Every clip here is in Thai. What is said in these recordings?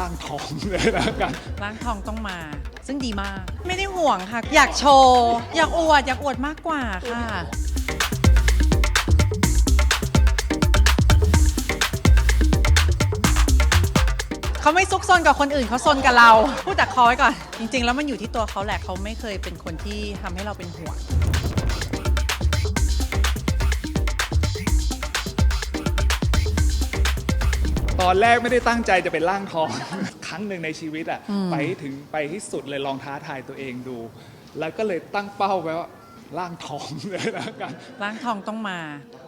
ร่างทองเลยนะกันล้างทองต้องมา ซึ่งดีมาก ไม่ได้ห่วงค่ะ อยากโชว์ อยากอวด อยากอวดมากกว่าค่ะ เขาไม่ซุกซนกับคนอื่นเขาซนกับเรา พูดแต่คอไว้ก่อน จริง ๆ แล้วมันอยู่ที่ตัวเขาแหละเขาไม่เคยเป็นคนที่ทำให้เราเป็นห่วง อนแรกไม่ได้ตั้งใจจะเป็นร่างทอง ครั้งหนึ่งในชีวิตอะไปให้ถึงไปที่สุดเลยลองท้าทายตัวเองดู แล้วก็เลยตั้งเป้าไว้ว่าร่างทองเลยนะกันร่างทองต้องมา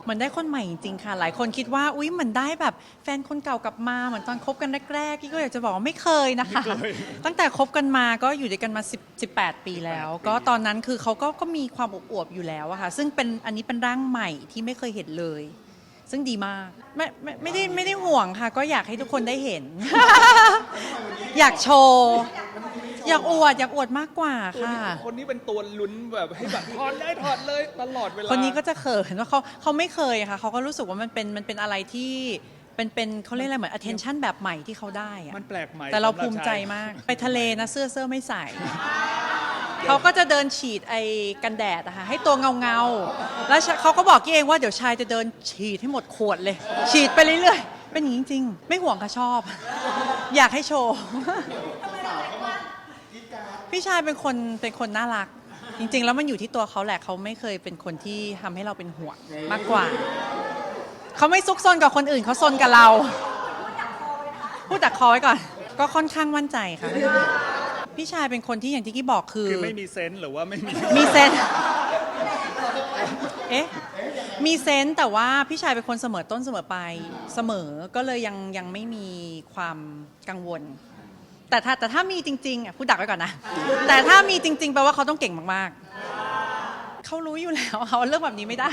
เหมือนได้คนใหม่จริงๆค่ะ หลายคนคิดว่าอุ๊ยเหมือนได้แบบแฟนคนเก่ากลับมาเหมือนตอนคบกันแรกๆกี้ก็อยากจะบอกว่าไม่เคยนะคะไม่เคยตั้งแต่คบกันมาก็อยู่ด้วยกันมา10 18 ปีแล้ว18ปีก็ตอนนั้นคือเขาก็ก็มีความอบอวบๆอยู่แล้วอะค่ะ ซึ่งเป็นอันนี้เป็นร่างใหม่ที่ไม่เคยเห็นเลย ซึ่งดีมากไม่ไม่ไม่ได้ไม่ได้ห่วงค่ะ ก็อยากให้ทุกคนได้เห็น อยากโชว์อยากอวดอยากอวดมากกว่าตัวค่ะนี้คนนี้เป็นตัวลุ้นแบบให้แบบถอดเลยถอดเลยตลอดเวลาคนนี้ก็จะเขินว่าเขาเขาไม่เคยอะค่ะเขาก็รู้สึกว่ามันเป็นมันเป็นอะไรที่เป็นเป็นเขาเรียกอะไรเหมือน attention แบบใหม่ที่เขาได้อะมันแปลกใหม่แต่เราสำหบภูมิใจชยมาก ไปทะเลนะเสื้อเสื้อไม่ใส่ เขาก็จะเดินฉีดไอ้กันแดดอะค่ะให้ตัวเงาเงาๆแล้วเขาก็บอกกี้เองว่าเดี๋ยวชายจะเดินฉีดให้หมดขวดเลย ฉีดไปเรื่อยๆ เป็นอย่างนี้จริงๆ ไม่ห่วงค่ะชอบ อยากให้โชว์ พี่ชายเป็นคนเป็นคนน่ารัก จริง ๆ แล้วมันอยู่ที่ตัวเขาแหละเขาไม่เคยเป็นคนที่ทำให้เราเป็นห่วงมากกว่า เขาไม่ซุกซนกับคนอื่นเขาซนกับเรา พูดแต่คอไว้ก่อน ก็ค่อนข้างมั่นใจค่ะ พี่ชายเป็นคนที่อย่างที่กี้บอกคือ คือไม่มีเซนส์หรือว่าไม่มี มีเซนส์เอ๊ะ มีเซนส์แต่ว่าพี่ชายเป็นคนเสมอต้นเสมอปลายเสมอ ก็เลยยังยังไม่มีความกังวล แต่ถ้าแต่ถ้ามีจริงๆอะพูดดักไว้ก่อนนะ แต่ถ้ามีจริง ๆ แปลว่าเขาต้องเก่งมากๆ เขารู้อยู่แล้วเขาเรื่องแบบนี้ไม่ได้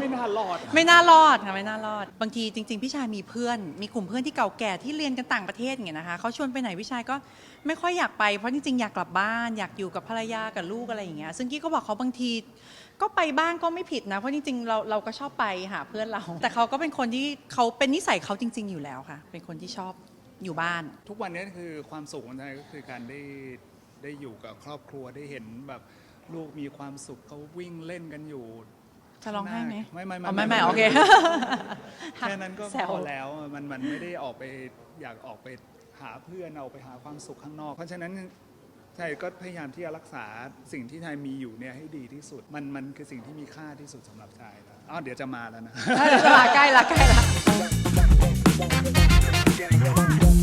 ไม่น่ารอด ไม่น่ารอดค่ะไม่น่ารอด บางทีจริง ๆ พี่ชายมีเพื่อน มีกลุ่มเพื่อนที่เก่าแก่ที่เรียนกันต่างประเทศอย่างเงี้ยนะคะเขาชวนไปไหนพี่ชายก็ไม่ค่อยอยากไปเพราะจริงๆอยากกลับบ้าน อยากอยู่กับภรรยากับลูกอะไรอย่างเงี้ยซึ่งกี้ก็บอกเขาบางที ก็ไปบ้างก็ไม่ผิดนะเพราะจริงๆเราเราก็ชอบไปหาเพื่อนเรา แต่เขาก็เป็นคนที่เขาเป็นนิสัยเขาจริง ๆ อยู่แล้วค่ะ เป็นคนที่ชอบอยู่บ้าน ทุกวันนี้คือความสุขของไทยก็คือการได้ ได้อยู่กับครอบครัวได้เห็นแบบลูกมีความสุขเขาวิ่งเล่นกันอยู่จะร้องไห้ไหมไม่ไม่อ๋อไม่ไม่โอเคแค่นั้นก็แซวพอแล้วอะมันมันไม่ได้ออกไปอยากออกไปหาเพื่อนเอาไปหาความสุขข้างนอก เพราะฉะนั้นไทยก็พยายามที่จะรักษาสิ่งที่ไทยมีอยู่เนี่ยให้ดีที่สุด มันมันคือสิ่งที่มีค่าที่สุดสำหรับไทยแล้วอ้าวเดี๋ยวจะมาแล้วนะเดี๋ยวจะมาใกล้ละใกล้ละ